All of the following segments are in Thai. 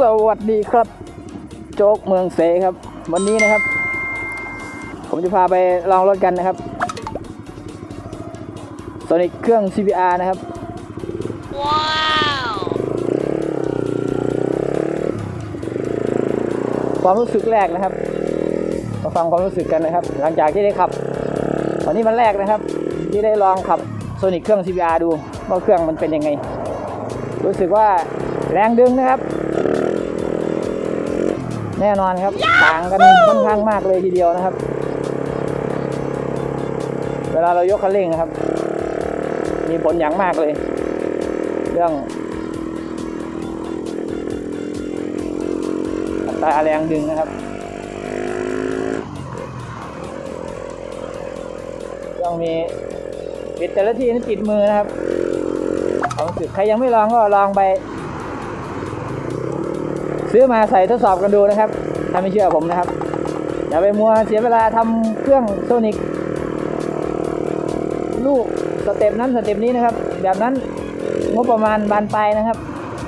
สวัสดีครับ โจ๊กเมืองเสครับ วันนี้นะครับ ผมจะพาไปลองรถกันนะครับโซนิกเครื่อง CBR นะครับ Wow! ความรู้สึกแรกนะครับมาฟังความรู้สึกกันนะครับ หลังจากที่ได้ขับวันนี้มันแรกนะครับ ที่ได้ลองขับโซนิกเครื่อง CBR ดูว่าเครื่องมันเป็นยังไง รู้สึกว่าแรงดึงนะครับ แน่นอนครับ ต่างกันค่อนข้างมากเลยทีเดียวนะครับ เวลาเรายกคันเร่งนะครับ มีผลอย่างมากเลย เรื่องตาแรงดึงนะครับ ต้องมีปิดแต่ละทีนี่ติดมือนะครับความรู้สึกใครยังไม่ลองก็ลองไป ซื้อมาใส่ทดสอบกันดูนะครับถ้าไม่เชื่อผมนะครับอย่าไปมัวเสียเวลาทำเครื่องโซนิกลูกสเต็ปนั้นสเต็ปนี้นะครับ แบบนั้นงบประมาณบานปลายนะครับ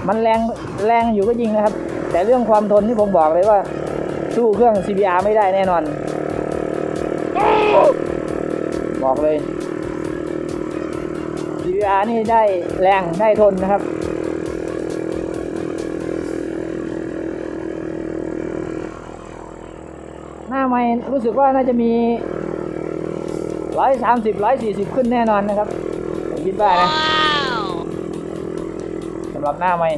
มันแรงแรงอยู่ก็จริงนะครับ แต่เรื่องความทนที่ผมบอกเลยว่า สู้เครื่อง CBR ไม่ได้แน่นอน บอกเลย CBR นี่ได้แรงได้ทนนะครับ หน้าไม่รู้สึกว่าน่าจะมีร้อยสามสิบร้อยสี่สิบขึ้นแน่นอนนะครับผมคิดว่านะสำหรับหน้าไม่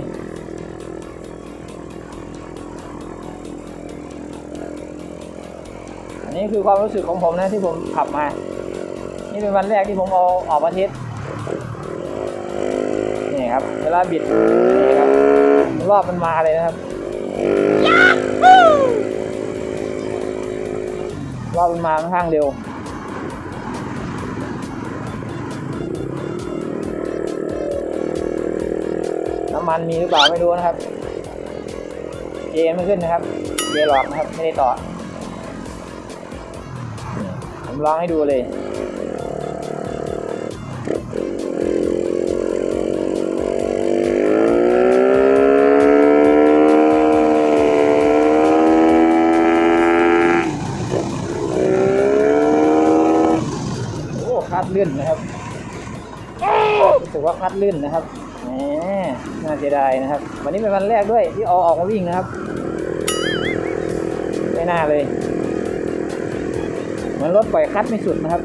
อันนี้คือความรู้สึกของผมนะที่ผมขับมา นี่เป็นวันแรกที่ผมเอาออกมาเทสนี่ครับเวลาบิดนี่ครับรอบมันมาเลยนะครับ รอบ มันมาค่อนข้างเร็ว น้ำมันมีหรือเปล่าไม่รู้นะครับ เจไม่ขึ้นนะครับ เจหลอกนะครับ ไม่ได้ต่อ ผมลองให้ดูเลย โอ้คลัดลื่นนะครับ พัดลื่นนะครับแหมน่าเสียดายนะครับ วันนี้เป็นวันแรกด้วยที่ออออกมาวิ่งนะครับไม่น่าเลย เหมือนรถปล่อยคัดไม่สุดนะครับ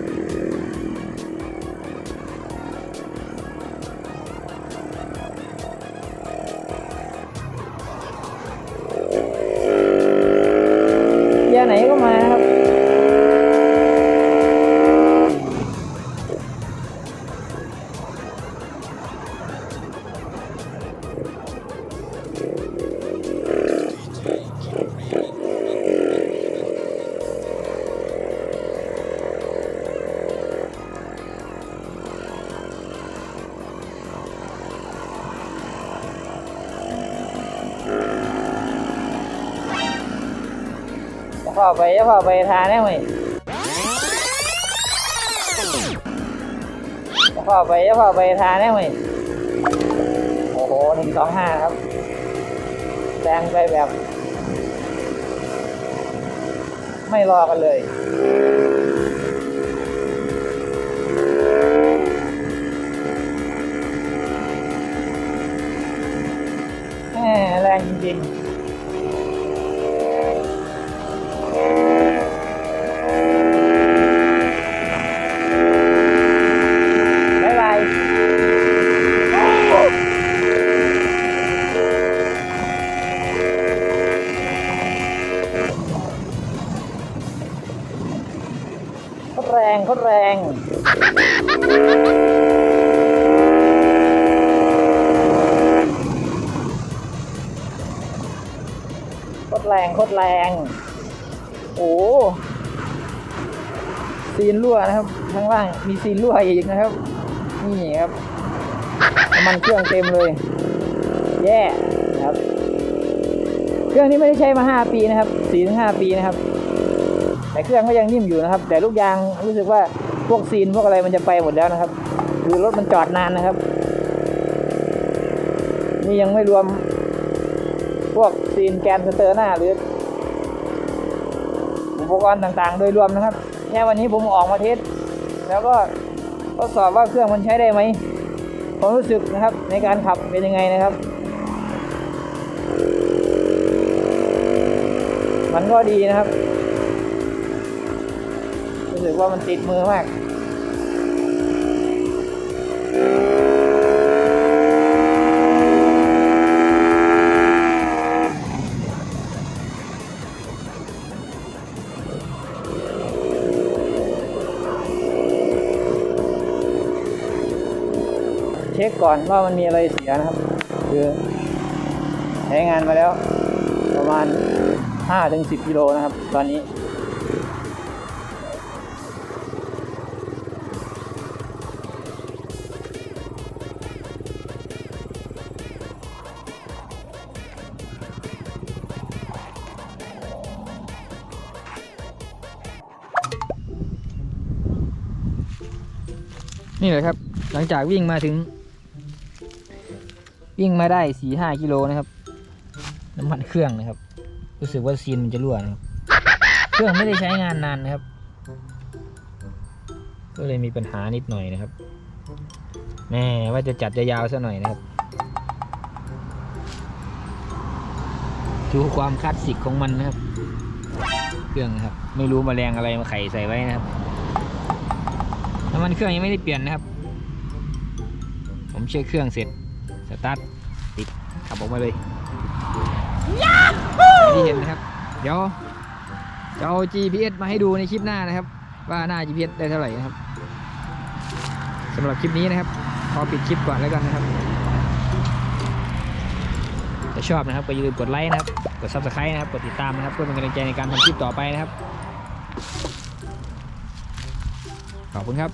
พอไปจะพอไปทานได้ไหมจะพอไปจะพอไปทานได้ไหมโอ้โหหนึ่งสองห้าครับแซงไปแบบ ไม่รอกันเลยแหมแรงจริง โคตรแรงโคตรแรง โอ้ซีนรั่วนะครับ ข้างล่างมีซีนรั่วอีกนะครับ นี่ครับน้ำมันเครื่องเต็มเลย แย่นะครับ เครื่องนี้ไม่ได้ใช้มา5ปีนะครับ4ถึง5ปีนะครับ แต่เครื่องก็ยังนิ่มอยู่นะครับ แต่ลูกยางรู้สึกว่าพวกซีนพวกอะไรมันจะไปหมดแล้วนะครับ คือรถมันจอดนานนะครับ นี่ยังไม่รวม พวกซีนแกนสเตอร์หน้าหรืออุปกรณ์ต่างๆ โดยรวมนะครับแค่วันนี้ผมออกมาเทสแล้วก็ทดสอบว่าเครื่องมันใช้ได้ไหมความรู้สึกนะครับในการขับเป็นยังไงนะครับ มันก็ดีนะครับ รู้สึกว่ามันติดมือมาก ช็คก่อนว่ามันมีอะไรเสียนะครับ คือใช้งานมาแล้ว ประมาณ 5-10กิโลนะครับ ตอนนี้นี่แหละครับ หลังจากวิ่งมาถึง วิ่งมาได้สี่ห้ากิโลนะครับ น้ำมันเครื่องนะครับ รู้สึกว่าซีนมันจะรั่วนะครับ เครื่องไม่ได้ใช้งานนานนะครับ ก็เลยมีปัญหานิดหน่อยนะครับแม่ว่าจะจัดจะยาวซะหน่อยนะครับ ดูความคลาสสิกของมันนะครับ เครื่องนะครับ ไม่รู้แมลงอะไรมาไข่ใส่ไว้นะครับน้ำมันเครื่องยังไม่ได้เปลี่ยนนะครับ ผมเช็คเครื่องเสร็จ ตาร์ทติดขับออกมาเลยอย่างที่เห็นนะครับ เดี๋ยวจะเอา GPS มาให้ดูในคลิปหน้านะครับ ว่าหน้า GPS ได้เท่าไหร่นะครับสำหรับคลิปนี้นะครับ ขอปิดคลิปก่อนแล้วกันนะครับถ้าชอบนะครับก็อย่าลืมกดไลค์นะครับ กด Subscribe นะครับ กดติดตามนะครับ เพื่อเป็นกำลังใจในการทำคลิปต่อไปนะครับ ขอบคุณครับ